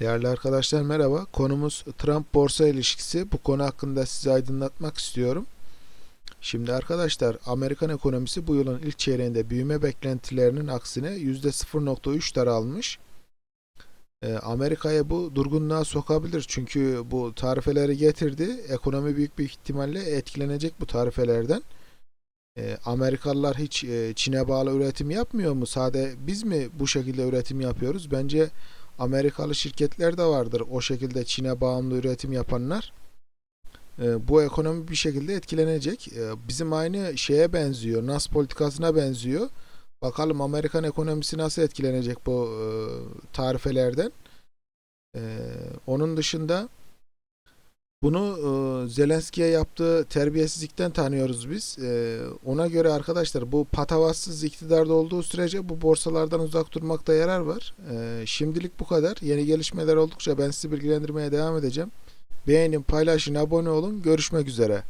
Değerli arkadaşlar merhaba. Konumuz Trump borsa ilişkisi. Bu konu hakkında sizi aydınlatmak istiyorum. Şimdi arkadaşlar Amerikan ekonomisi bu yılın ilk çeyreğinde büyüme beklentilerinin aksine %0.3 daralmış. Ee, Amerika'ya bu durgunluğa sokabilir. Çünkü bu tarifeleri getirdi. Ekonomi büyük bir ihtimalle etkilenecek bu tarifelerden. Ee, Amerikalılar hiç e, Çin'e bağlı üretim yapmıyor mu? Sade biz mi bu şekilde üretim yapıyoruz? Bence Amerikalı şirketler de vardır o şekilde Çin'e bağımlı üretim yapanlar. Ee, bu ekonomi bir şekilde etkilenecek. Ee, bizim aynı şeye benziyor. Nas politikasına benziyor. Bakalım Amerikan ekonomisi nasıl etkilenecek bu e, tarifelerden. Ee, onun dışında bunu e, Zelenski'ye yaptığı terbiyesizlikten tanıyoruz biz. Ee, ona göre arkadaşlar bu patavatsız iktidarda olduğu sürece bu borsalardan uzak durmakta yarar var. Ee, şimdilik bu kadar. Yeni gelişmeler oldukça ben sizi bilgilendirmeye devam edeceğim. Beğenin, paylaşın, abone olun. Görüşmek üzere.